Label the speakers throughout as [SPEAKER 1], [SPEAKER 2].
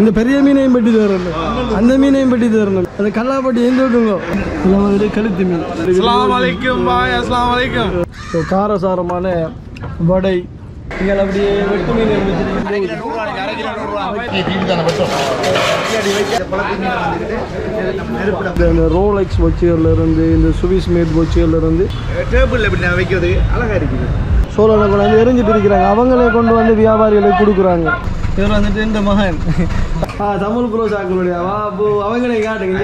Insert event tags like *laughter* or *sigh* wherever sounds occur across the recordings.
[SPEAKER 1] இந்த பெரிய மீனையும் பெட்டி தரணும். அந்த மீனையும் பெட்டி தரணும். அந்த கல்லாப்பட்டி எந்த விட்டுங்க கழுத்து மீன்.
[SPEAKER 2] அஸ்லாம் வலைக்கும் பாய் அஸ்லாம் வலைக்கும்
[SPEAKER 1] ஸோ காரசாரமான வடை. இங்கே அப்படியே வெட்டு மீன் இந்த ரோலெக்ஸ் வச்சுகள்ல இருந்து இந்த சுவிஸ் மேட் வச்சுகள்ல இருந்து
[SPEAKER 2] டேபிள்ல இப்படி நான் வைக்கிறது அழகா இருக்குது.
[SPEAKER 1] சோழனை கொண்டாந்து எரிஞ்சிட்டு இருக்கிறாங்க. அவங்களே கொண்டு வந்து வியாபாரிகளுக்கு கொடுக்குறாங்க. இவர் வந்துட்டு இந்த மகன். ஆ தமிழ் ப்ரோ சாக்களுடைய வா அப்போ அவங்களே காட்டுங்க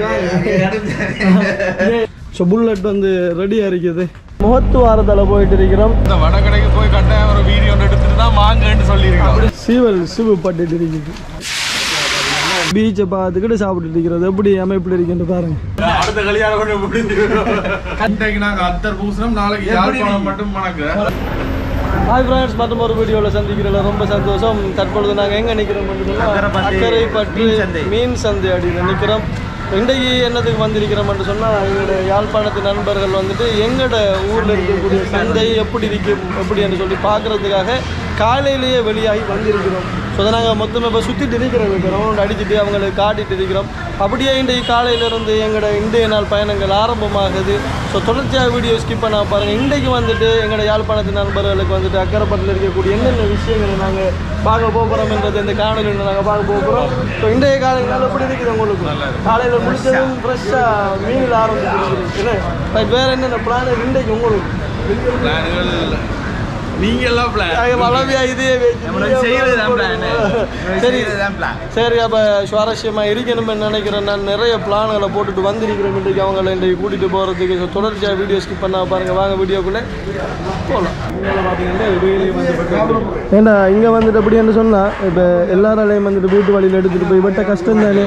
[SPEAKER 1] ஸோ புல்லட் வந்து ரெடியாக இருக்குது. முகத்துவாரத்தில் போயிட்டு இருக்கிறோம்.
[SPEAKER 2] இந்த வடகடைக்கு போய் கட்டாயம் ஒரு வீடியோ எடுத்துட்டு தான் வாங்கன்னு சொல்லியிருக்கோம்
[SPEAKER 1] சீவல் சிவு பட்டுட்டு இருக்குது. பீச்சை பார்த்துக்கிட்டு சாப்பிட்டுட்டு இருக்கிறது. எப்படி அமைப்பில் இருக்குன்னு பாருங்க.
[SPEAKER 2] அடுத்த கல்யாணம் நாளைக்கு யாழ்ப்பாணம் மட்டும் மணக்கு.
[SPEAKER 1] ஹாய் ஃப்ரெண்ட்ஸ் மற்றும் ஒரு வீடியோவில் சந்திக்கிறதுல ரொம்ப சந்தோஷம். தற்பொழுது நாங்கள் எங்கே நிற்கிறோம் அக்கறை பற்றி மீன் சந்தை. அப்படின்னு நிற்கிறோம் இன்றைக்கு என்னத்துக்கு வந்திருக்கிறோம்னு சொன்னால் எங்களோட யாழ்ப்பாணத்து நண்பர்கள் வந்துட்டு எங்களோட ஊரில் இருக்கக்கூடிய சந்தை எப்படி இருக்கும் எப்படி என்று சொல்லி பார்க்குறதுக்காக காலையிலேயே வெளியாகி வந்திருக்கிறோம். ஸோ அதை நாங்கள் மொத்தமாக இப்போ சுற்றிட்டு இருக்கிறோம். அடிச்சுட்டு அவங்களை காட்டிட்டு இருக்கிறோம். அப்படியே இன்றைக்கு காலையிலேருந்து எங்களோட இன்றைய நாள் பயணங்கள் ஆரம்பமாகுது. ஸோ தொடர்ச்சியாக வீடியோ ஸ்கிப் பண்ண பாருங்கள் இன்றைக்கு வந்துட்டு எங்களோட யாழ்ப்பாணத்து நண்பர்களுக்கு வந்துட்டு அக்கரைப்பட்டில் இருக்கக்கூடிய என்னென்ன விஷயங்களை நாங்கள் பார்க்க போகிறோம்ன்றது இந்த காணொலியில் நாங்கள் பார்க்க போகிறோம் ஸோ இன்றைய காலையில் எப்படி இருக்குது உங்களுக்கு? காலையில் முடிச்சதும் ஃப்ரெஷ்ஷாக மீனில் ஆரம்பிச்சிருக்கிறீங்க வேறு என்னென்ன பிளான் இன்றைக்கு உங்களுக்கு?
[SPEAKER 2] பிளான்கள் நீங்க எல்லாம் பிளான்
[SPEAKER 1] நாங்கள் வளமையா இதே சரி. சரி அப்போ சுவாரஸ்யமாக இருக்கணும்னு நினைக்கிறேன். நான் நிறைய பிளான்களை போட்டுட்டு வந்திருக்கிறேன் இன்றைக்கு. அவங்கள இன்றைக்கு கூட்டிகிட்டு போகிறதுக்கு தொடர்ச்சியாக வீடியோ ஸ்கிப் பண்ண பாருங்க. வாங்க வீடியோக்குள்ளே போகலாம் ஏண்டா இங்கே வந்துட்டு அப்படின்னு சொன்னால் இப்போ எல்லாராலையும் வந்துட்டு வீட்டு வழியில் எடுத்துகிட்டு போய் வெட்ட கஷ்டம் தானே.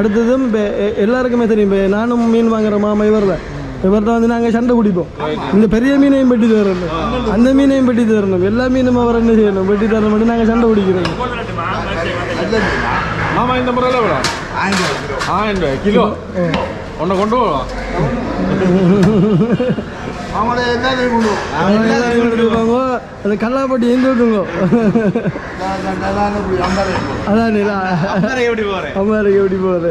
[SPEAKER 1] அடுத்ததும் இப்போ எல்லாருக்குமே தெரியும். இப்போ நானும் மீன் வாங்குற மாமா இவர் தான் இவர்கிட்ட வந்து நாங்கள் சண்டை பிடிப்போம். இந்த பெரிய மீனையும் பெட்டி தரணும். அந்த மீனையும் பெட்டி தரணும். எல்லா மீனும் அவர் என்ன செய்யணும்? பெட்டி தரணும் மட்டும் நாங்கள் சண்டை பிடிக்கிறோம்.
[SPEAKER 2] ஆமா இந்த முறையில் ஆயிரம் ரூபாய். கிலோ? ஒன்றை கொண்டு போகலாம்
[SPEAKER 1] அந்த கல்லாப்பட்டி எந்த விட்டுங்க அதான் அம்மாருக்கு எப்படி போகுது?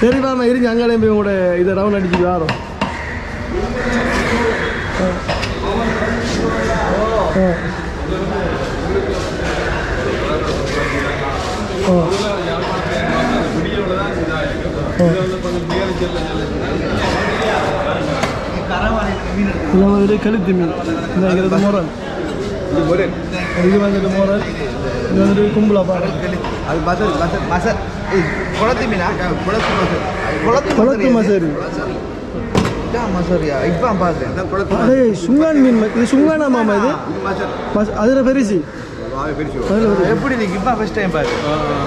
[SPEAKER 1] சரி மாமா இருங்க. அங்கே போய் உங்களோட இதை ரவுண்ட் அடிச்சுட்டு வரோம். மாதிரி கழுத்து மீன் இந்த இருக்கிறது முரல் இது வந்துட்டு முரல் இது வந்துட்டு கும்பலா பாரு
[SPEAKER 3] அது பசர் பசர் மசர். குளத்து மீனா குளத்து மசர். குளத்து
[SPEAKER 1] மசரி.
[SPEAKER 3] இதான் மசரியா. இப்போ பார்த்தேன். குளத்து
[SPEAKER 1] அதே சுங்கான் மீன் இது சுங்கானா மாமா இது? அதுல பெருசி.
[SPEAKER 3] எப்படி இருக்கு இப்போ ஃபர்ஸ்ட் டைம் பாரு?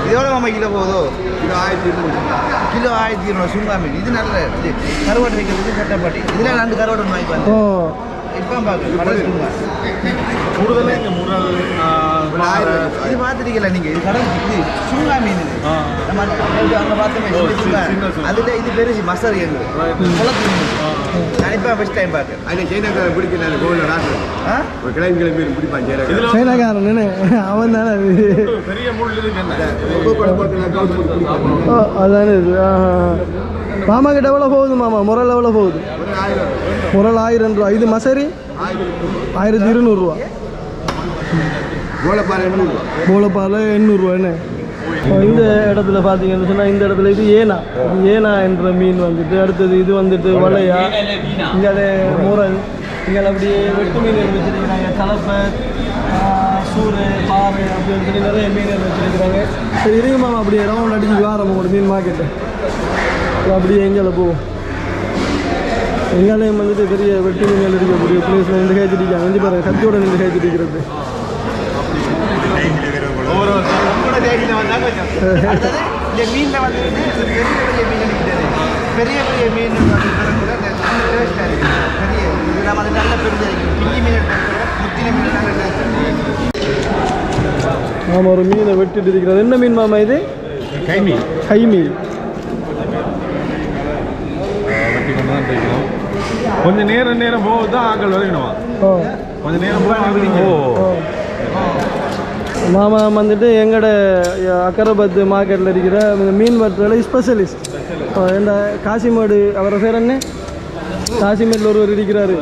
[SPEAKER 3] இது எவ்வளோ மாமா கிலோ போகுதோ கிலோ ஆயிரத்தி இருநூறு. கிலோ ஆயிரத்தி இருநூறு சுங்கா மீன். இது நல்ல கருவாட்டு வைக்கிறதுக்கு சட்டப்பாட்டி இதில் ரெண்டு கருவாடு வாங்கி
[SPEAKER 1] ஓ.
[SPEAKER 2] கூடுதலாக இந்த முறை.
[SPEAKER 3] இது பார்த்துருக்கீங்களா நீங்கள் இது கடல் இது சுங்கா மீன் இது நம்ம அங்க- பார்த்தோமே. அதுல இது பெருசு மசர் எங்களுக்கு குளத்து மீன். நான் இப்போ ஃபர்ஸ்ட் டைம் பார்த்தேன்
[SPEAKER 4] அதில் சைனாக்காரன் பிடிக்கிறாரு கோவிலில் ராசு.
[SPEAKER 3] ஆ?
[SPEAKER 4] ஒரு கிழங்கு மீன் பிடிப்பான் சைனாக்காரன்.
[SPEAKER 2] இதில்
[SPEAKER 1] சைனாக்காரன் என்ன அவன் தானே அது?
[SPEAKER 2] பெரிய முள் இருக்கு என்ன?
[SPEAKER 1] ஓ அதானே இது. ஆஹா. மாமா கிட்ட எவ்வளோ போகுது மாமா? முரல் எவ்வளோ போகுது? முரல் ஆயிரம் ரூபா. இது மசரி? ஆயிரத்தி இருநூறுவா
[SPEAKER 4] கோலப்பாறை
[SPEAKER 1] மூலப்பால் எண்ணூறுரூவா என்ன? இந்த இடத்துல பார்த்தீங்கன்னு சொன்னால் இந்த இடத்துல இது ஏனா? இது ஏனா என்ற மீன் வந்துட்டு அடுத்தது இது வந்துட்டு வலையா? இங்கே அது முரல். இங்கே அப்படியே வெட்டு மீன் வச்சுருக்கிறாங்க. கலப்பை சூறு பாறை அப்படின்னு சொல்லி நிறைய மீன் வச்சுருக்கிறாங்க. சரி இருங்க மாமா அப்படியே ரவுண்ட் அடிச்சு வாரம் உங்களோட மீன் மார்க்கெட்டு அப்படியே எங்கே போவோம் எங்காலையும் வந்துட்டு பெரிய வெட்டு மீன்கள் இருக்கக்கூடிய பிளேஸில் நின்று கேச்சிருக்காங்க வந்து பாருங்க கத்தியோட நின்று
[SPEAKER 3] வந்து பெரிய பெரிய மீன்.
[SPEAKER 1] ஆமாம் ஒரு மீனை வெட்டிட்டு இருக்கிறது. என்ன மீன் மாமா இது?
[SPEAKER 2] கைமி
[SPEAKER 1] கை மீன்
[SPEAKER 2] வெட்டி கொண்டு தான் தைக்கணும் கொஞ்சம் நேரம் நேரம் போகுது தான் ஆக்கள் வரைக்கணுமா
[SPEAKER 1] ஓ.
[SPEAKER 2] கொஞ்சம் நேரம் போக ஓ.
[SPEAKER 1] மாமா வந்துட்டு எங்களோட அக்கரைபத்து மார்க்கெட்டில் இருக்கிற இந்த மீன் வற்றல ஸ்பெஷலிஸ்ட் இந்த காசிமேடு அவரை பேர் என்ன? காசிமேடில் ஒருவர் இருக்கிறாரு.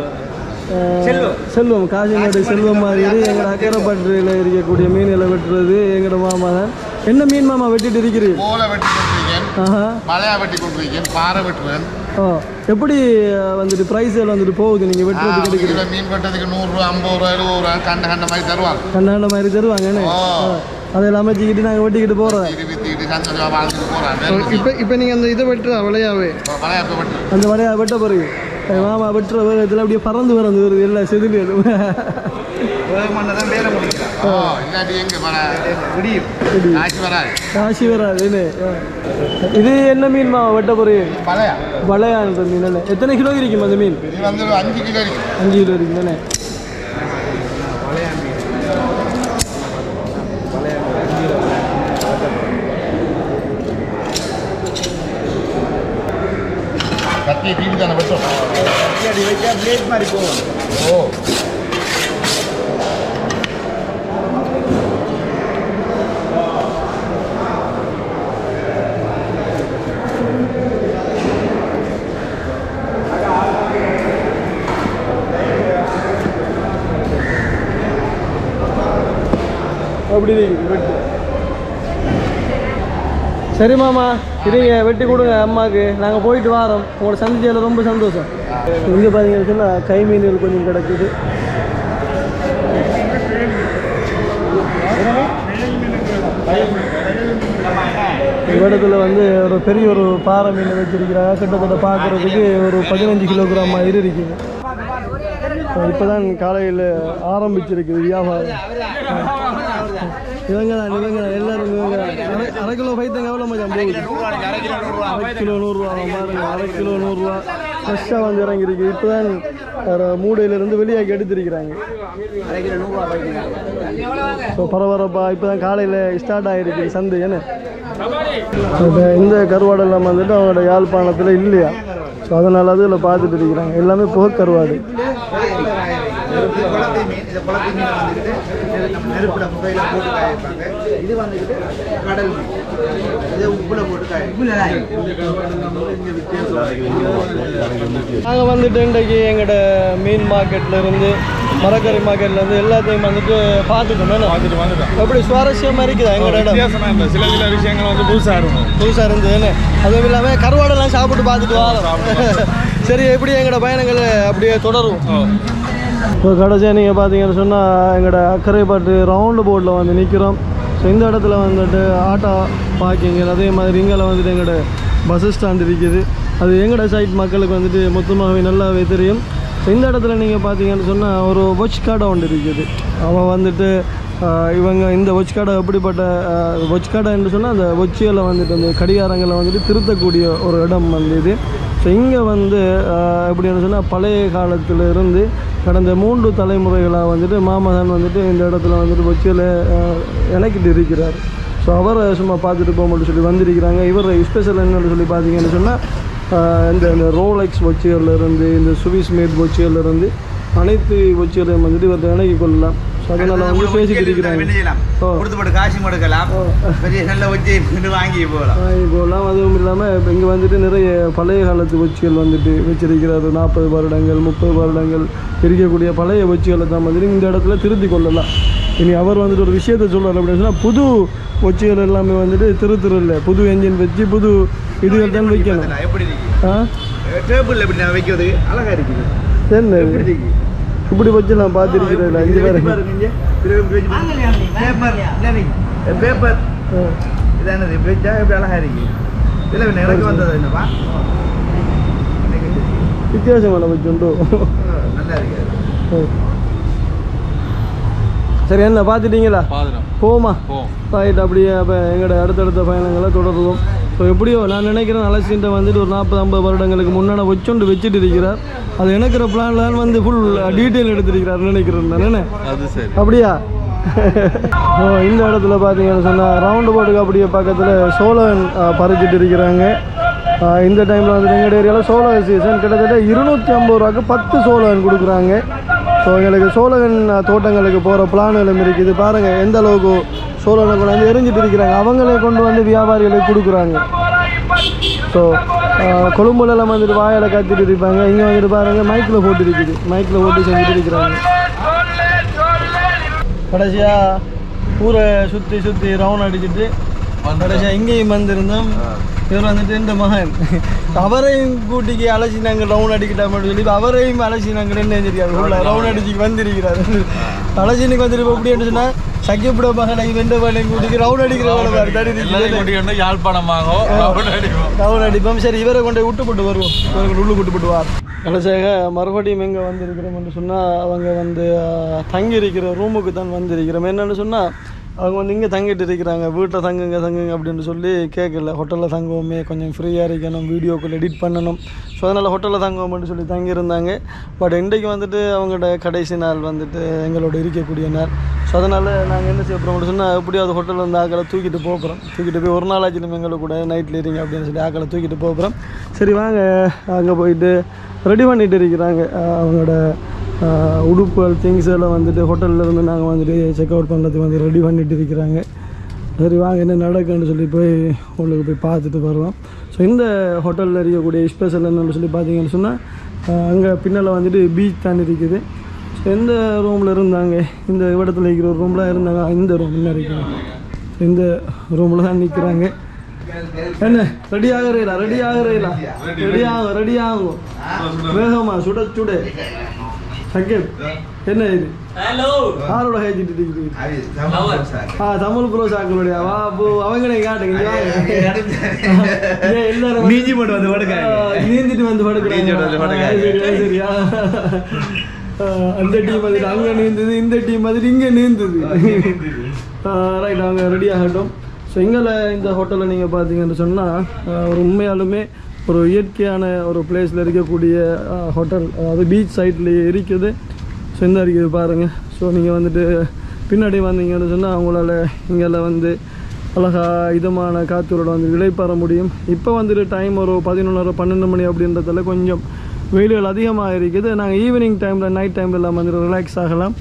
[SPEAKER 1] செல்வம். காசிமேடு செல்வம் மாதிரி எங்களோட அக்கரைப்பட்டில் இருக்கக்கூடிய மீன்களை வெட்டுறது எங்களோட மாமா தான். என்ன மீன் மாமா வெட்டிட்டு இருக்கிறீங்க
[SPEAKER 5] கோலை வெட்டி கொண்டிருக்கேன்.
[SPEAKER 1] ஆஹா.
[SPEAKER 5] மலையா வெட்டி கொண்டிருக்கேன் பாறை வெட்டுவேன்
[SPEAKER 1] எப்படி வந்துட்டு ப்ரைஸ் எல்லாம் வந்துட்டு போகுது? நீங்கள் வெட்டுறது கிடைக்குது
[SPEAKER 5] கிலோ மீன் வெட்டதுக்கு நூறுரூவா ஐம்பது ரூபா எழுபது ரூபா கண்ட கண்ட மாதிரி தருவாங்க.
[SPEAKER 1] கண்ணாண்ட மாதிரி தருவாங்கன்னு. அதை அமைச்சிக்கிட்டு நாங்கள் வெட்டிக்கிட்டு போகிறோம்
[SPEAKER 5] போறாங்க
[SPEAKER 1] இப்போ இப்போ நீங்கள் அந்த இதை வெட்டுற விளையாவே? அந்த வரையா வெட்ட போறீங்க. என் மாமா வெட்டுற வேகத்தில் அப்படியே பறந்து பறந்து வருது எல்லா செதிலும் போறீங்க
[SPEAKER 5] மலையா
[SPEAKER 1] வளையான்ற மீன் என்ன எத்தனை கிலோ இருக்கும் அந்த மீன்?
[SPEAKER 5] இது வந்து ஒரு அஞ்சு கிலோ இருக்கு.
[SPEAKER 1] அஞ்சு கிலோ இருக்கும் தானே?
[SPEAKER 5] கத்தியை தீவி தானே
[SPEAKER 3] வச்சா பிளேட் மாதிரி போகும்.
[SPEAKER 5] ஓ.
[SPEAKER 1] அப்படி வெட்டு சரி மாமா இருங்க வெட்டி கொடுங்க அம்மாவுக்கு நாங்கள் போயிட்டு வரோம். உங்களோட சந்திச்சதில் ரொம்ப சந்தோஷம். இங்கே பார்த்தீங்கன்னு சொன்னால் கை மீன்கள் கொஞ்சம் கிடக்குது. இடத்துல வந்து ஒரு பெரிய ஒரு பாறை மீன் வச்சிருக்கிறாங்க. கிட்டத்தட்ட பார்க்குறதுக்கு ஒரு பதினஞ்சு கிலோகிராம் மாதிரி இருக்குது. இப்போ தான் காலையில் ஆரம்பிச்சிருக்குது வியாபாரம். இவங்க தான் இவங்க தான் எல்லாரும் இவங்க தான். அரை கிலோ பைத்தங்க எவ்வளோ மச்சான் போகுது? அரை கிலோ நூறுரூவா பாருங்க அரை கிலோ நூறுரூவா ஃப்ரெஷ்ஷாக வந்து இறங்கியிருக்கு. இப்போ தான் மூடையிலேருந்து வெளியாக்கி எடுத்திருக்கிறாங்க ஸோ பரபரப்பா இப்போ தான் காலையில் ஸ்டார்ட் ஆகிருக்கு சந்தை என்ன? இந்த கருவாடெல்லாம் வந்துட்டு அவங்களோட யாழ்ப்பாணத்தில் இல்லையா? ஸோ அதனால அதில் பார்த்துட்டு இருக்கிறாங்க. எல்லாமே புகை கருவாடு.
[SPEAKER 3] நம்ம நெருப்புல புகையில போட்டு காய வைப்பாங்க இது வந்துட்டு கடல் இது உப்புல போட்டு காய
[SPEAKER 1] நாங்கள் வந்துட்டு இன்றைக்கு எங்களோட மீன் மார்க்கெட்ல இருந்து மரக்கறி மார்க்கெட்ல இருந்து எல்லாத்தையும் வந்துட்டு பார்த்துட்டோம்.
[SPEAKER 2] பார்த்துட்டு வந்துட்டோம்.
[SPEAKER 1] எப்படி சுவாரஸ்யமாக இருக்குதா எங்களோட இடம்?
[SPEAKER 2] சில சில விஷயங்கள் வந்து புதுசா இருக்கும்.
[SPEAKER 1] புதுசாக இருந்ததுன்னு அதுவும் இல்லாமல் கருவாடெல்லாம் சாப்பிட்டு பார்த்துட்டு வரோம். சரி எப்படி எங்களோட பயணங்கள் அப்படியே தொடரும்? இப்போ கடைசியாக நீங்கள் பார்த்தீங்கன்னு சொன்னால் எங்களோட அக்கரைப்பாட்டு ரவுண்டு போர்டில் வந்து நிற்கிறோம் ஸோ இந்த இடத்துல வந்துட்டு ஆட்டோ பார்க்கிங் அதே மாதிரி இங்கே வந்துட்டு எங்களோட பஸ் ஸ்டாண்ட் இருக்குது அது எங்களோட சைட் மக்களுக்கு வந்துட்டு மொத்தமாகவே நல்லாவே தெரியும். ஸோ இந்த இடத்துல நீங்கள் பார்த்தீங்கன்னு சொன்னால் ஒரு வாட்ச் கடை ஒன்று இருக்குது. அவன் வந்துட்டு இவங்க இந்த வாட்ச் கடை எப்படிப்பட்ட வாட்ச் கடை என்று சொன்னால் அந்த ஒச்சியில் வந்துட்டு அந்த கடிகாரங்களை வந்துட்டு திருத்தக்கூடிய ஒரு இடம் வந்து இது. ஸோ இங்கே வந்து எப்படின்னு சொன்னால் பழைய காலத்தில் இருந்து கடந்த மூன்று தலைமுறைகளாக வந்துட்டு மாமகன் வந்துட்டு இந்த இடத்துல வந்துட்டு வச்சியில் இணைக்கிட்டு இருக்கிறார். ஸோ அவரை சும்மா பார்த்துட்டு போகும்போது சொல்லி வந்திருக்கிறாங்க. இவர் ஸ்பெஷல் என்னன்னு சொல்லி பார்த்தீங்கன்னு சொன்னால் இந்த இந்த ரோலெக்ஸ் வச்சியர்ல இருந்து இந்த சுவிஸ் மேட் வச்சியர்ல இருந்து அனைத்து வச்சியரையும் வந்துட்டு இவர்கிட்ட இணக்கி கொள்ளலாம். ஸோ அதனால் வந்து பேசிக்கிட்டு இருக்கிறாங்க. ஓ.
[SPEAKER 3] கொடுத்து போட்டு காசு மடுக்கலாம். பெரிய நல்ல வச்சு வாங்கி போகலாம்.
[SPEAKER 1] வாங்கி போகலாம் அதுவும் இல்லாமல் இப்போ இங்கே வந்துட்டு நிறைய பழைய காலத்து வச்சிகள் வந்துட்டு வச்சிருக்கிறாரு. நாற்பது வருடங்கள் முப்பது வருடங்கள் இருக்கக்கூடிய பழைய வச்சிகளை தான் வந்துட்டு இந்த இடத்துல திருத்தி கொள்ளலாம். இனி அவர் வந்துட்டு ஒரு விஷயத்த சொல்கிறார் அப்படின்னு சொன்னால் புது வச்சிகள் எல்லாமே வந்துட்டு திருத்துற இல்லை. புது என்ஜின் வச்சு புது இதுகள் தான் வைக்கணும்.
[SPEAKER 3] எப்படி
[SPEAKER 1] ஆ?
[SPEAKER 3] டேபிள் எப்படி நான் வைக்கிறது? அழகா இருக்குது. இருக்கு?
[SPEAKER 1] இப்படி வச்சு நான் பார்த்துருக்கிறேன் அஞ்சு பேர்.
[SPEAKER 3] பேப்பர் பேப்பர் இதானது? இப்படி வச்சா எப்படி அழகா இருக்கு இல்லை எனக்கு வந்தது என்னப்பா?
[SPEAKER 1] வித்தியாசமான வச்சுண்டோ
[SPEAKER 3] நல்லா இருக்கு.
[SPEAKER 1] சரி என்ன பார்த்துட்டீங்களா? போமா.
[SPEAKER 2] போ.
[SPEAKER 1] ரைட் அப்படியே அப்போ எங்களோட அடுத்தடுத்த பயணங்களை தொடருவோம். ஸோ எப்படியோ நான் நினைக்கிறேன் அலசின்ட்ட வந்துட்டு ஒரு நாற்பது ஐம்பது வருடங்களுக்கு முன்னாடி வச்சோண்டு வச்சுட்டு இருக்கிறார். அது எனக்கிற பிளான்லாம் வந்து ஃபுல் டீட்டெயில் எடுத்திருக்கிறார் நினைக்கிறேன்
[SPEAKER 2] அது சரி.
[SPEAKER 1] அப்படியா? *laughs* ஸோ இந்த இடத்துல பார்த்தீங்கன்னு சொன்னால் ரவுண்டு போர்டுக்கு அப்படியே பக்கத்தில் சோழன் பறிச்சிட்டு இருக்கிறாங்க. இந்த டைமில் வந்து எங்கள் ஏரியாவில் சோழ சீசன் கிட்டத்தட்ட இருநூற்றி ஐம்பது ரூபாய்க்கு பத்து சோழன் கொடுக்குறாங்க. ஸோ எங்களுக்கு சோழகன் தோட்டங்களுக்கு போகிற பிளான்களும் இருக்குது. பாருங்கள் எந்த அளவுக்கு சோழனை கொண்டு வந்து எரிஞ்சிட்டு இருக்கிறாங்க. அவங்களே கொண்டு வந்து வியாபாரிகளுக்கு கொடுக்குறாங்க. ஸோ கொழும்புலலாம் வந்துட்டு வாயில் காத்திட்டு இருப்பாங்க. இங்கே வந்துட்டு பாருங்கள் மைக்கில் போட்டு இருக்குது மைக்கில் போட்டு செஞ்சுட்டு இருக்கிறாங்க. கடைசியாக ஊரை சுற்றி சுற்றி ரவுண்ட் அடிச்சுட்டு கடைசியாக இங்கேயும் வந்திருந்தோம். இவர் வந்துட்டு இந்த மகன். அவரையும் கூட்டிக்கு அழைச்சி நாங்கள் ரவுண்ட் அடிக்கிட்டோம்னு சொல்லி அவரையும் அழைச்சி நாங்கள் என்ன செஞ்சிருக்காரு உள்ள ரவுண்ட் அடிச்சு வந்திருக்கிறார். அழைச்சினுக்கு வந்துட்டு எப்படி சொன்னால் சக்கியப்பட மகனை வெண்ட வேலையும் கூட்டிக்கு ரவுண்ட் அடிக்கிற வேலை மாதிரி தடி இருக்குது
[SPEAKER 2] யாழ்ப்பாணமாக
[SPEAKER 1] ரவுண்ட் அடிப்போம். சரி இவரை கொண்டு விட்டு போட்டு வருவோம். இவரை கொண்டு உள்ளு விட்டு போட்டு வார். கடைசியாக மறுபடியும் எங்கே வந்திருக்கிறோம்னு சொன்னால் அவங்க வந்து தங்கி இருக்கிற ரூமுக்கு தான் வந்திருக்கிறோம். என்னென்னு சொன்னால் அவங்க வந்து இங்கே தங்கிட்டு இருக்கிறாங்க வீட்டில் தங்குங்க தங்குங்க அப்படின்னு சொல்லி கேட்கல ஹோட்டலில் தங்குவோமே கொஞ்சம் ஃப்ரீயாக இருக்கணும் வீடியோக்குள்ள எடிட் பண்ணணும். ஸோ அதனால் ஹோட்டலில் தங்குவோம்னு சொல்லி தங்கியிருந்தாங்க. பட் இன்றைக்கு வந்துட்டு அவங்களோட கடைசி நாள் வந்துட்டு எங்களோட இருக்கக்கூடிய நாள். ஸோ அதனால் நாங்கள் என்ன செய்ய போகிறோம் சொன்னால் எப்படியாவது ஹோட்டலில் வந்து ஆக்களை தூக்கிட்டு போகிறோம் தூக்கிட்டு போய் ஒரு நாள் ஆச்சுலும் எங்களை கூட நைட்டில் இருங்க அப்படின்னு சொல்லி ஆக்களை தூக்கிட்டு போகிறோம் சரி வாங்க. அங்கே போயிட்டு ரெடி பண்ணிட்டு இருக்கிறாங்க. அவங்களோட உடுப்புகள் திங்ஸ் எல்லாம் வந்துட்டு ஹோட்டலில் இருந்து நாங்கள் வந்துட்டு செக் அவுட் பண்ணுறதுக்கு வந்து ரெடி பண்ணிட்டு இருக்கிறாங்க. சரி வாங்க என்ன நடக்குன்னு சொல்லி போய் உங்களுக்கு போய் பார்த்துட்டு வருவோம். ஸோ இந்த ஹோட்டலில் இருக்கக்கூடிய ஸ்பெஷல் என்னன்னு சொல்லி பார்த்தீங்கன்னு சொன்னால் அங்கே பின்னால் வந்துட்டு பீச் தான் இருக்குது. ஸோ எந்த ரூமில் இருந்தாங்க? இந்த இடத்துல இருக்கிற ஒரு ரூமில் இருந்தாங்க. இந்த ரூம் இன்னும் இந்த ரூமில் தான் நிற்கிறாங்க என்ன? ரெடி ஆகிறீங்களா? ரெடி ஆகிறீங்களா? ரெடி ஆகும் ரெடி ஆகும். சுட சுட. சங்கேப் என்ன இது?
[SPEAKER 3] ஹலோ
[SPEAKER 1] யாரோட ஹேஜிட்டு இருக்குது ஆ தமிழ் ப்ரோ சாக்களுடைய வா போ அவங்களே காட்டுங்க இங்க வாங்க. ஏன் எல்லாரும்
[SPEAKER 3] நீஞ்சி போட்டு வந்து படுக்க. நீந்திட்டு வந்து படுக்க.
[SPEAKER 1] ஆ, சரி, ஆ, சரி, ஆ. ஆ, அந்த டீம் வந்துட்டு அங்க நீந்தது இந்த டீம் வந்துட்டு இங்க நீந்தது. ரைட் அவங்க ரெடி ஆகட்டும். ஸோ எங்களை இந்த ஹோட்டலில் நீங்கள் பார்த்தீங்கன்னு சொன்னால் ஒரு உண்மையாலுமே ஒரு இயற்கையான ஒரு பிளேஸில் இருக்கக்கூடிய ஹோட்டல் அதாவது பீச் சைட்லேயே இருக்குது. ஸோ இந்த இருக்குது பாருங்கள் ஸோ நீங்கள் வந்துட்டு பின்னாடி வந்தீங்கன்னு சொன்னால் அவங்களால இங்கே வந்து அழகா இதமான காற்றுகளோட வந்து இளைப்பாற முடியும். இப்போ வந்துட்டு டைம் ஒரு பதினொன்றரை பன்னெண்டு மணி அப்படின்றதால கொஞ்சம் வெயில்கள் அதிகமாக இருக்குது. நாங்கள் ஈவினிங் டைமில் நைட் டைம் எல்லாம் வந்துட்டு ரிலாக்ஸ் ஆகலாம்.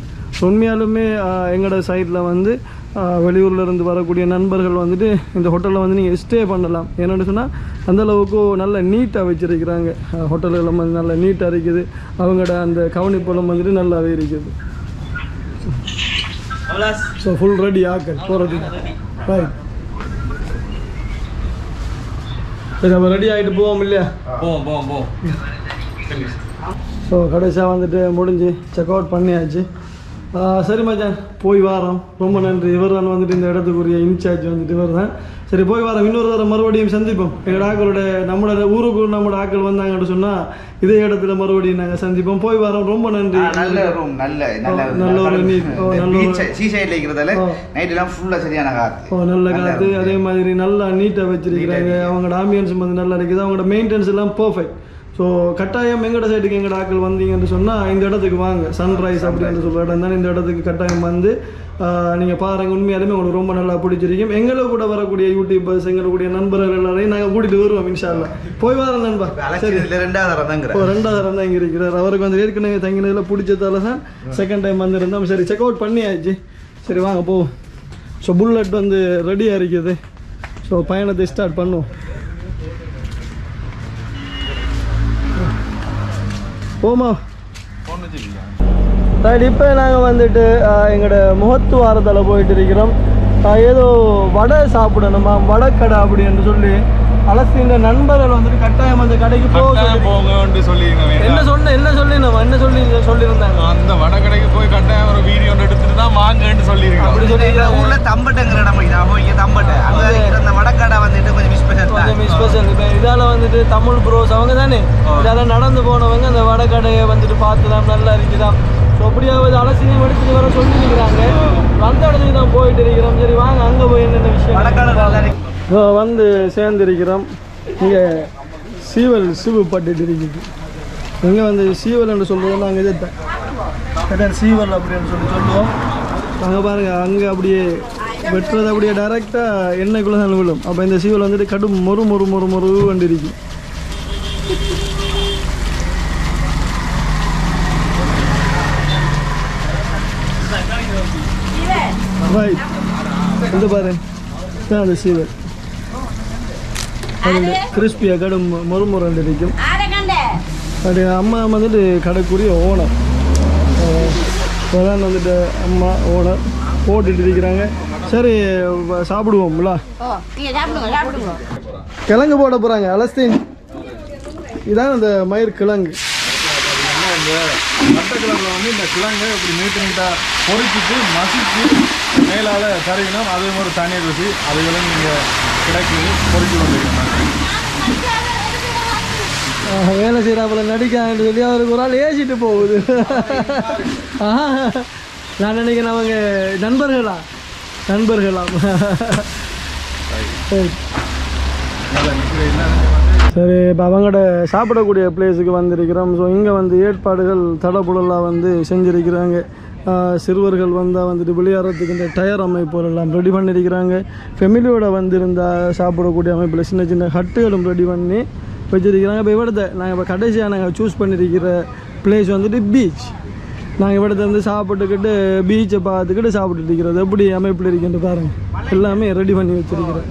[SPEAKER 1] உண்மையாலுமே எங்களோட சைடில் வந்து ஆஹ், வெளியூர்ல இருந்து வரக்கூடிய நண்பர்கள் வந்துட்டு இந்த ஹோட்டலில் வந்து நீங்கள் ஸ்டே பண்ணலாம். என்னென்னு சொன்னால் அந்தளவுக்கு நல்ல நீட்டாக வச்சுருக்கிறாங்க. ஹோட்டல்கள் வந்து நல்ல நீட்டாக இருக்குது. அவங்களோட அந்த கவனிப்பெல்லாம் வந்துட்டு நல்லாவே இருக்குது. ஸோ ஃபுல் ரெடி ஆக்கல் போகிறதுக்கு ரைட் சரி நம்ம ரெடி ஆகிட்டு போவோம் இல்லையா?
[SPEAKER 2] போவோம் போவோம் போவோம்.
[SPEAKER 1] ஸோ கடைசியாக வந்துட்டு முடிஞ்சு செக் அவுட் பண்ணியாச்சு. சரி மச்சான். போய் வாரோம். ரொம்ப நன்றி. இவர் தான் வந்துட்டு இந்த இடத்துக்குரிய இன்சார்ஜ் வந்துட்டு இவர் தான் சரி போய் வாரம். இன்னொரு தடவை மறுபடியும் சந்திப்போம். எங்களோட ஆக்களோட நம்மளோட ஊருக்கு நம்மளோட ஆக்கள் வந்தாங்கன்னு சொன்னால் இதே இடத்துல மறுபடியும் நாங்கள் சந்திப்போம். போய் வாரோம். ரொம்ப நன்றி.
[SPEAKER 3] நல்ல ரூம் நல்ல நல்ல
[SPEAKER 1] ஒரு. ஓ, நல்ல ஒரு-
[SPEAKER 3] பீச் சீ சைடில் இருக்கிறதால
[SPEAKER 1] ஓ.
[SPEAKER 3] நைட் எல்லாம் ஃபுல்லா சரியான காத்து.
[SPEAKER 1] ஓ நல்ல காற்று. அதே மாதிரி நல்லா நீட்டாக வச்சிருக்கிறாங்க. அவங்களோட ஆம்பியன்ஸ் வந்து நல்லா இருக்குது. அவங்களோட மெயின்டெனன்ஸ் எல்லாம் பர்ஃபெக்ட் ஸோ கட்டாயம் எங்கட சைடுக்கு எங்கட ஆட்கள் வந்தீங்கன்னு சொன்னால் இந்த இடத்துக்கு வாங்க. சன்ரைஸ் அப்படின்னு சொல்கிற இடம் தான்? இந்த இடத்துக்கு கட்டாயம் வந்து நீங்கள் பாருங்கள் உண்மையாலுமே உங்களுக்கு ரொம்ப நல்லா பிடிச்சிருக்கும். எங்களை கூட வரக்கூடிய யூடியூபர்ஸ் எங்களுடைய நண்பர்கள் எல்லாரையும் நாங்கள் கூட்டிகிட்டு வருவோம் இன்ஷால்லா போய் வரோம் நண்பா. சரி.
[SPEAKER 3] ரெண்டாவது தாங்கிற
[SPEAKER 1] ஓ ரெண்டாவது தான் இங்கே இருக்கிறார். அவருக்கு வந்து ஏற்கனவே தங்கினதில் பிடிச்சதால தான் செகண்ட் டைம் வந்திருந்தோம். சரி செக் அவுட் பண்ணியாச்சு. சரி வாங்க போ ஸோ புல்லட் வந்து ரெடியாக இருக்குது. ஸோ பயணத்தை ஸ்டார்ட் பண்ணுவோம். போமா. ரைட் இப்போ நாங்கள் வந்துட்டு எங்களோட முகத்துவாரத்தில் போயிட்டு இருக்கிறோம். ஏதோ வடை சாப்பிடணுமா? வடைக்கடை அப்படின்னு சொல்லி அலசின நண்பர்கள் வந்துட்டு கட்டாயம் அந்த கடைக்கு போக
[SPEAKER 2] போங்கன்னு சொல்லிருங்க
[SPEAKER 1] என்ன சொன்ன என்ன சொல்லி நம்ம என்ன சொல்லி சொல்லியிருந்தாங்க?
[SPEAKER 2] அந்த வடகடைக்கு போய் கட்டாயம் ஒரு வீடியோ எடுத்துட்டு தான் வாங்கன்னு சொல்லிருக்கோம்
[SPEAKER 1] அப்படி
[SPEAKER 3] இந்த
[SPEAKER 1] சொல்லி
[SPEAKER 3] ஊர்ல தம்பட்டைங்கிற இடம் அப்போ இங்க தம்பட்டை அங்க அந்த வடக்கடை வந்துட்டு கொஞ்சம் ஸ்பெஷல்
[SPEAKER 1] கொஞ்சம் ஸ்பெஷல் இப்போ இதால் வந்துட்டு தமிழ் ப்ரோஸ் அவங்க தானே? இதால் நடந்து போனவங்க அந்த வடகடையை வந்துட்டு பார்த்துலாம் நல்லா இருக்குதாம் ஸோ அப்படியாவது அலசினையும் எடுத்துட்டு வர சொல்லியிருக்கிறாங்க. அந்த இடத்துக்கு தான் போயிட்டு இருக்கிறோம். சரி வாங்க அங்கே போய் என்னென்ன விஷயம்
[SPEAKER 3] வடக்கடை நல்லா இருக்கு.
[SPEAKER 1] இதோ வந்து சேர்ந்திருக்கிறோம். இங்கே சீவல் சிவுப்பட்டு இருக்குது. இங்கே வந்து சீவல் என்று சொல்கிறது நாங்கள் இது சீவல் அப்படின்னு சொல்லி சொல்லுவோம். அங்கே பாருங்கள் அங்கே அப்படியே வெட்டுறது அப்படியே டைரெக்டாக எண்ணெய்க்குள்ளே தான் விழும். அப்போ இந்த சீவல் வந்துட்டு கடும் மொறு மொறு மொறு மொறு வண்டிருக்கு ரைட் இது பாரு அந்த சீவல். கிறிஸ்பியாக கடும் மொறுமுரண்டு இருக்கும் அது அம்மா வந்துட்டு கடைக்குரிய ஓனர். இப்போதான் வந்துட்டு அம்மா ஓனர் போட்டுட்டு இருக்கிறாங்க. சரி சாப்பிடுவோம்ல. கிழங்கு போட போகிறாங்க அலஸ்தீன். இதான் அந்த மயிர் கிழங்கு.
[SPEAKER 2] மட்டக்கிழங்குல வந்து இந்த கிழங்கை இப்படி நீட்டு நீட்டா பொறிச்சிட்டு மசிச்சு மேலால கருவினோம் அதே மாதிரி தனி ருசி. அதுகளும் நீங்க
[SPEAKER 1] வேலை செய்கிறாப்புல நடிக்கான்னு சொல்லி அவருக்கு ஒரு ஆள் ஏசிட்டு போகுது. நான் நினைக்கிறேன் அவங்க நண்பர்களா? நண்பர்களா? சரி. சரி இப்போ அவங்களோட சாப்பிடக்கூடிய பிளேஸுக்கு வந்திருக்கிறோம். ஸோ இங்கே வந்து ஏற்பாடுகள் தடபுடலாக வந்து செஞ்சிருக்கிறாங்க. சிறுவர்கள் வந்தால் வந்துட்டு விளையாடுறதுக்கு இந்த டயர் அமைப்புகள் எல்லாம் ரெடி பண்ணியிருக்கிறாங்க ஃபெமிலியோட வந்திருந்தால் சாப்பிடக்கூடிய அமைப்பில் சின்ன சின்ன ஹட்டுகளும் ரெடி பண்ணி வச்சுருக்கிறாங்க. இப்போ இவ்வளத்தை நாங்கள் இப்போ கடைசியாக நாங்கள் சூஸ் பண்ணியிருக்கிற பிளேஸ் வந்துட்டு பீச் நாங்கள் இவ்வளத்தை வந்து சாப்பிட்டுக்கிட்டு பீச்சை பார்த்துக்கிட்டு சாப்பிட்டுட்டு இருக்கிறது. எப்படி அமைப்பில் இருக்குன்ட்டு பாருங்கள் எல்லாமே ரெடி பண்ணி வச்சுருக்கிறோம்.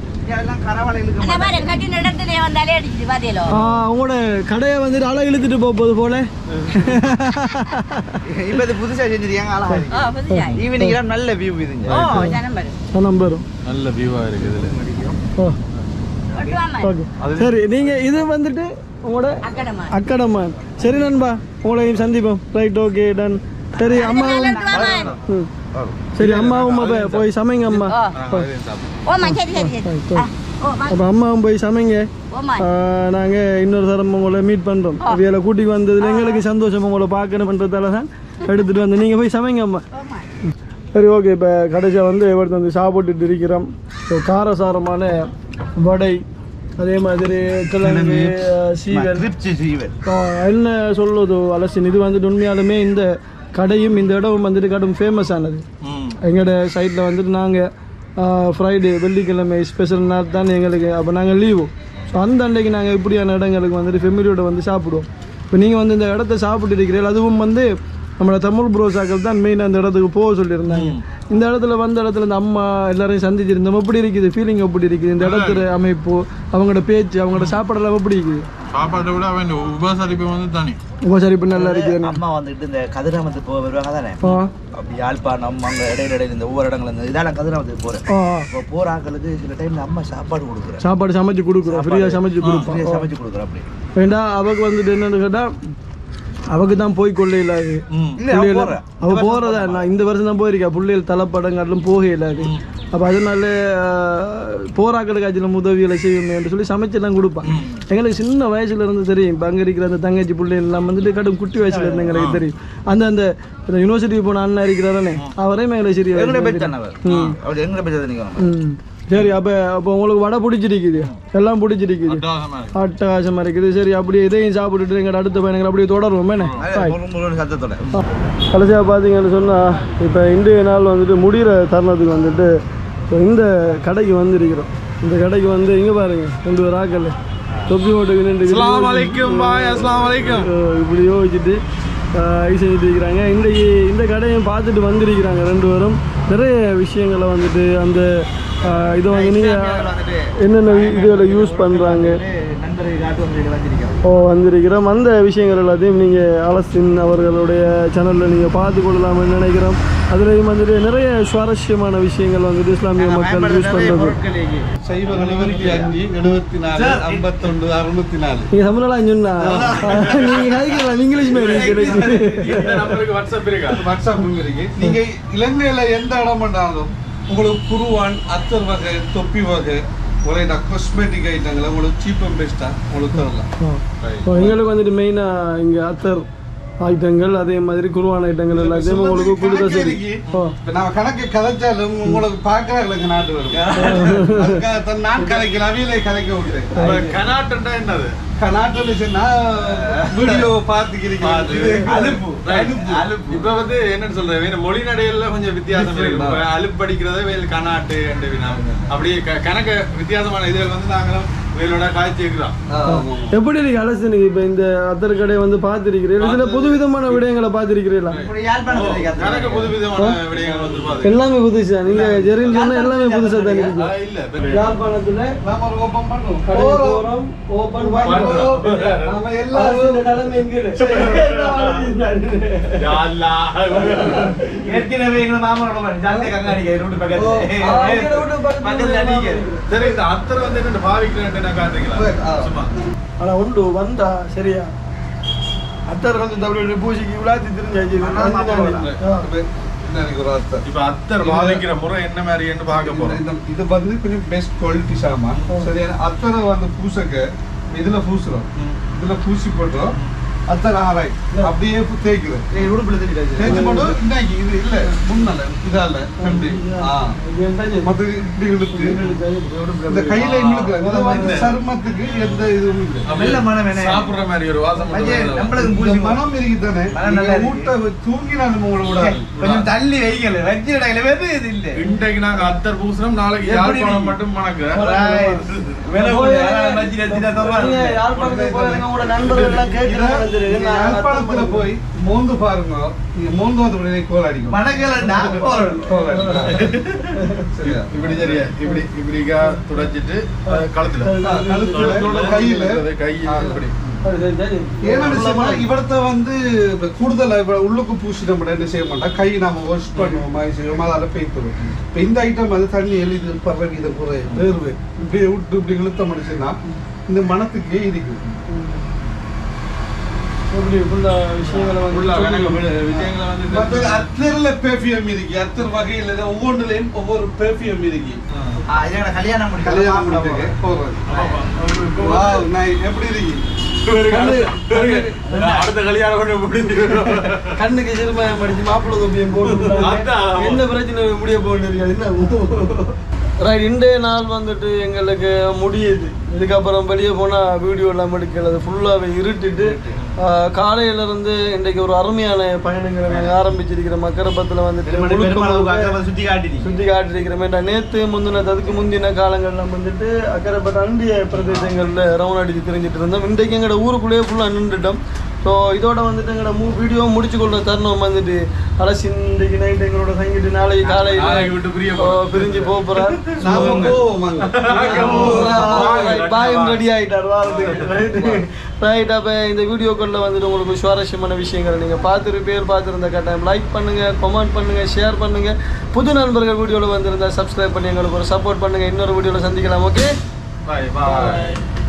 [SPEAKER 1] உங்களோட கடையை வந்துட்டு அழகு இழுத்துட்டு போக போகுது போல. *laughs*
[SPEAKER 3] இப்போ இது புதுசாக செஞ்சிருக்காங்க அழகா இருக்கு.
[SPEAKER 6] புதுசா.
[SPEAKER 3] ஈவினிங் எல்லாம் நல்ல வியூ
[SPEAKER 1] நம்பரும்
[SPEAKER 2] நல்ல வியூவா இதுல.
[SPEAKER 1] ஓகே. சரி நீங்கள் இது வந்துட்டு உங்களோட
[SPEAKER 6] அக்கடமா
[SPEAKER 1] சரி நண்பா. உங்களையும் சந்திப்போம். ரைட் ஓகே டன் சரி அம்மாவும் ம். சரி அம்மாவும் அப்போ போய் சமைங்க அம்மா. அப்போ அம்மாவும் போய் சமைங்க.
[SPEAKER 6] ஓமா.
[SPEAKER 1] நாங்கள் இன்னொரு தரம் உங்களை மீட் பண்ணுறோம் அவையில கூட்டிக்கு வந்ததுல எங்களுக்கு சந்தோஷம் உங்களை பார்க்கணுன்றதால தான் எடுத்துகிட்டு வந்து. நீங்கள் போய் சமைங்க அம்மா. சரி ஓகே இப்போ கடைசியாக வந்து எடுத்து வந்து சாப்பிட்டுட்டு இருக்கிறோம். ஸோ காரசாரமான வடை அதே மாதிரி கிழங்கு சீவல் என்ன சொல்லுது அலசின்? இது வந்துட்டு உண்மையாலுமே இந்த கடையும் இந்த இடமும் வந்துட்டு கடும் ஃபேமஸ் ஆனது. எங்களோட சைட்டில் வந்துட்டு நாங்கள் ஃப்ரைடே வெள்ளிக்கிழமை ஸ்பெஷல் நாள் தான் எங்களுக்கு. அப்போ நாங்கள் லீவு ஸோ அந்த அன்றைக்கு நாங்கள் இப்படியான இடங்களுக்கு வந்துட்டு ஃபெமிலியோட வந்து சாப்பிடுவோம். இப்போ நீங்கள் வந்து இந்த இடத்த சாப்பிட்டு இருக்கிறீர்கள் அதுவும் வந்து நம்மளோட தமிழ் ப்ரோசாக்கள் தான் மெயினாக அந்த இடத்துக்கு போக சொல்லியிருந்தாங்க. இந்த இடத்துல வந்த இடத்துல இந்த அம்மா எல்லாரையும் சந்திச்சிருந்தோம். எப்படி இருக்குது? ஃபீலிங் எப்படி இருக்குது? இந்த இடத்துல அமைப்பு அவங்களோட பேச்சு அவங்களோட சாப்பாடெல்லாம் எப்படி இருக்குது?
[SPEAKER 2] சாப்பாட்டை விட அவன் உபசரிப்பு வந்து தனி.
[SPEAKER 1] உபசரிப்பு நல்லா இருக்குது
[SPEAKER 3] அம்மா வந்துட்டு இந்த கதிராமத்துக்கு போக வருவாங்க தானே? அப்படி யாழ்ப்பாணம் அங்கே இடையில இடையில இந்த ஒவ்வொரு இடங்கள் இந்த இதெல்லாம் கதிராமத்துக்கு போகிறேன் இப்போ போகிற ஆட்களுக்கு சில டைம்ல அம்மா சாப்பாடு கொடுக்குறேன்
[SPEAKER 1] சாப்பாடு சமைச்சு கொடுக்குறோம். ஃப்ரீயாக சமைச்சு
[SPEAKER 3] ஃப்ரீயாக சமைச்சு கொடுக்குறேன் அப்படி.
[SPEAKER 1] வேண்டா அவக்கு வந்துட்டு என்னன்னு கேட்டால் அவக்கு தான் போய் கொள்ள இல்லாது அவ போறதா? நான் இந்த வருஷம் தான் போயிருக்கா. பிள்ளைகள் தலைப்படங்காட்டிலும் போக இல்லாது அப்போ அதனால போராக்களுக்கு அதில் உதவிகளை செய்யணும் என்று சொல்லி சமைச்செல்லாம் கொடுப்பான். எங்களுக்கு சின்ன வயசுல இருந்து தெரியும். இப்போ அங்கே இருக்கிற அந்த தங்கச்சி பிள்ளைகள் எல்லாம் வந்துட்டு கடும் குட்டி வயசுல இருந்து எங்களுக்கு தெரியும். அந்த அந்த யூனிவர்சிட்டிக்கு போன அண்ணா இருக்கிறாரே அவரையும் எங்களுக்கு சரி சரி அப்போ அப்போ உங்களுக்கு வடை பிடிச்சிருக்குது. எல்லாம் பிடிச்சிருக்குது. அட்டகாசமாக இருக்குது. சரி அப்படியே இதையும் சாப்பிட்டுட்டு எங்கள் அடுத்த பயணங்கள் அப்படியே தொடருவோம். என்ன? கடைசியாக பார்த்தீங்கன்னு சொன்னால் இப்போ இன்றைய நாள் வந்துட்டு முடிகிற தருணத்துக்கு வந்துட்டு இந்த கடைக்கு வந்திருக்கிறோம். இந்த கடைக்கு வந்து இங்கே பாருங்க ரெண்டு பேர் ஆக்கல் தொப்பி நின்று இப்படி யோசிச்சுட்டு ஐ செஞ்சுட்டு இருக்கிறாங்க. இன்றைக்கு இந்த கடையும் பார்த்துட்டு வந்திருக்கிறாங்க ரெண்டு பேரும். நிறைய விஷயங்களை வந்துட்டு அந்த இதை வந்து என்னென்ன இதில் யூஸ் பண்ணுறாங்க ஓ வந்திருக்கிறோம். அந்த விஷயங்கள் எல்லாத்தையும் நீங்கள் அலசின் அவர்களுடைய சேனலில் நீங்கள் பார்த்து கொள்ளலாம்னு நினைக்கிறோம். அதுலேயும் வந்துட்டு நிறைய சுவாரஸ்யமான விஷயங்கள் வந்துட்டு இஸ்லாமிய மக்கள் யூஸ் பண்ணுறது நீங்கள் தமிழெல்லாம் சொன்னா நீங்கள் கதைக்கலாம் இங்கிலீஷ் மாதிரி
[SPEAKER 2] இந்த நம்பருக்கு வாட்ஸ்அப் இருக்கா. வாட்ஸ்அப் இருக்கு. நீங்க இலங்கையில எந்த இடம் பண்ணாலும் உங்களுக்கு குருவான் அத்தர் வகை தொப்பி வகை உங்களுக்கு காஸ்மெட்டிக் ஐட்டங்களை உங்களுக்கு சீப் அண்ட் பெஸ்டா உங்களுக்கு தரலாம்.
[SPEAKER 1] இப்போ எங்களுக்கு வந்துட்டு மெயினாக இங்கே அத்தர் ஐட்டங்கள் அதே மாதிரி குருவான ஐட்டங்கள் எல்லாத்தையும் உங்களுக்கு கொடுத்தா சரி
[SPEAKER 2] நாம கணக்கு கதைச்சாலும் உங்களுக்கு பார்க்கறவங்களுக்கு நாட்டு வரும். நான் கதைக்கல அவியலை கதைக்க விட்டுறேன் கனாட்டுண்டா என்னது? கனாட்டு சொன்னா வீடியோ பார்த்துக்கிறீங்க. அலுப்பு.
[SPEAKER 7] இப்ப வந்து என்னன்னு சொல்றேன் மொழி நடையில கொஞ்சம் வித்தியாசம் இருக்கு இப்ப அலுப்பு படிக்கிறதே வேல் கனாட்டு. அப்படியே கணக்க வித்தியாசமான இதுகள் வந்து நாங்களும்
[SPEAKER 1] எப்படி இருக்கு அலசனுக்கு இப்போ இந்த அத்தர் கடை வந்து பார்த்துருக்கிறீர்கள் இதுல புதுவிதமான விடயங்களை பார்த்துருக்கிறீங்களா
[SPEAKER 3] இப்படி யாழ்ப்பாணத்துல இருக்கு அந்த
[SPEAKER 7] எனக்கு புது விதமான விடயங்கள் வந்து பாருங்க
[SPEAKER 1] எல்லாமே புதுசா? நீங்க ஜெரில் சொன்னா எல்லாமே புதுசா தான் இருக்கு யாழ்ப்பாணத்துல எங்க.
[SPEAKER 3] ஏற்கனவே மாமனோட ஜாலியா கங்காணிக்க பக்கத்துல.
[SPEAKER 1] பக்கத்துல
[SPEAKER 7] சரி இந்த அத்தர் வந்து என்ன பாவிக்கிறேன்
[SPEAKER 1] ஆனா உண்டு வந்தா சரியா? அத்தர் வந்து தமிழ் பூஜைக்கு விழாத்தி தெரிஞ்சாச்சு.
[SPEAKER 7] இப்ப அத்தர் பாவிக்கிற முறை என்ன மாதிரின்னு பார்க்க போறோம்.
[SPEAKER 2] இது வந்து கொஞ்சம் பெஸ்ட் குவாலிட்டி சாமான். சரியான அத்தனை வந்து பூசக்க இதுல பூசுறோம். இதுல பூசி போடுறோம் அப்படியே தேய்க்கிறோம்
[SPEAKER 3] உடுப்புல தெரியாது
[SPEAKER 2] தேய்ச்சி போட்டு இன்னைக்கு இது இல்ல. முன்னால. இதால. கண்டு. ஆ. மத்த இப்படி இழுத்து. இந்த கையில இழுக்கிறாங்க இது வந்து சருமத்துக்கு எந்த இதுவும் இல்லை.
[SPEAKER 3] நல்ல மனம் என்ன?
[SPEAKER 7] சாப்பிடுற மாதிரி ஒரு வாசம்
[SPEAKER 3] நம்மளுக்கு பூசி
[SPEAKER 2] மனம் இருக்குதானே. ஊட்ட தூங்கினாலும் உங்களை விடாது.
[SPEAKER 3] கொஞ்சம் தள்ளி வைக்கல வச்சு இடையில வெது இது இல்ல.
[SPEAKER 7] இன்றைக்கு நாங்க அத்தர் பூசணும் நாளைக்கு யாழ்ப்பாணம் மட்டும் மணக்க.
[SPEAKER 3] விலை
[SPEAKER 1] போய்
[SPEAKER 3] கொஞ்சம் வச்சு வச்சு தப்பா
[SPEAKER 1] நீங்க யாழ்ப்பாணத்துக்கு உங்களோட நண்பர்கள் எல்லாம்
[SPEAKER 2] யாழ்ப்பாணத்துல போய் மோந்து பாருங்க. நீங்க மோந்து வந்து உடனே கோல் அடிக்கும் கோல். சரியா?
[SPEAKER 7] இப்படி சரியா? இப்படி இப்படிக்கா துடைச்சிட்டு கழுத்துல.
[SPEAKER 2] கையில.
[SPEAKER 7] கை
[SPEAKER 2] ஆ.
[SPEAKER 7] இப்படி.
[SPEAKER 2] ஏன்னா விஷயமா இவரத்த வந்து இப்ப கூடுதலா இப்ப உள்ளுக்கு பூசிட மாட்டோம். என்ன செய்ய மாட்டோம்? கை நாம வாஷ் பண்ணுவோம் மாதிரி செய்வோம். அதால இப்ப இந்த ஐட்டம் வந்து தண்ணி எளிது பறவை இதை குறை வேர்வை. இப்படியே விட்டு இப்படி இழுத்த முடிச்சுன்னா இந்த மனத்துக்கே இருக்கும்
[SPEAKER 1] எப்படி உள்ள விஷயங்களை வந்து
[SPEAKER 7] உள்ள
[SPEAKER 1] சொல்லி-
[SPEAKER 7] கணக்கு விஷயங்களை வந்து
[SPEAKER 2] மற்ற
[SPEAKER 7] தெரிஞ்சு-
[SPEAKER 2] அத்தர்ல பெர்ஃபியூம் இருக்கு. அத்தர் வகையில ஒவ்வொன்றுலயும் ஒவ்வொரு பெர்ஃபியூம் இருக்கு.
[SPEAKER 3] கல்யாணம்
[SPEAKER 2] கல்யாணம். எப்படி இருக்கு?
[SPEAKER 7] அடுத்த கல்யாணம் கொண்டு முடிஞ்சிடும்
[SPEAKER 1] கண்ணுக்கு சிறுமயம் படிச்சு மாப்பிள்ளை தொப்பியம் போட்டு. என்ன பிரச்சனை முடிய போகுது என்ன? ரைட் இன்றைய நாள் வந்துட்டு எங்களுக்கு முடியுது. இதுக்கப்புறம் வெளியே போனால் வீடியோ எல்லாம் எடுக்கிறது ஃபுல்லாகவே இருட்டிட்டு. காலையில இருந்து இன்றைக்கு ஒரு அருமையான பயணங்களை நாங்கள் ஆரம்பிச்சிருக்கிற மக்கரப்பத்தில் வந்துட்டு
[SPEAKER 3] சுத்தி காட்டி
[SPEAKER 1] சுத்தி காட்டிருக்கிறோமே நேற்று முந்தின அதுக்கு முந்தின காலங்கள்ல வந்துட்டு அக்கறைப்பட்ட அண்டிய பிரதேசங்களில் ரவுண்ட் அடிச்சு தெரிஞ்சிட்டு இருந்தோம் இன்றைக்கு எங்களோட ஊருக்குள்ளேயே ஃபுல்லாக நின்றுட்டோம் ஸோ இதோட வந்துட்டு எங்களோட மூ வீடியோ முடிச்சு கொள்ள தருணம் வந்துட்டு அலசி இன்றைக்கு நைட் எங்களோட தங்கிட்டு நாளைக்கு காலையில். பிரிஞ்சு போக போகிறார். பாயம் ரெடி ஆகிட்டார் வாரத்துக்கு ரைட் அப்போ இந்த வீடியோக்களில் வந்துட்டு உங்களுக்கு சுவாரஸ்யமான விஷயங்களை நீங்கள் பார்த்துருப்பேர் பார்த்துருந்த கட்டாயம் லைக் பண்ணுங்கள் கமெண்ட் பண்ணுங்கள் ஷேர் பண்ணுங்கள் புது நண்பர்கள் வீடியோவில் வந்திருந்தா சப்ஸ்கிரைப் பண்ணி எங்களுக்கு ஒரு சப்போர்ட் பண்ணுங்கள் இன்னொரு வீடியோவில் சந்திக்கலாம் ஓகே
[SPEAKER 7] பாய் பாய்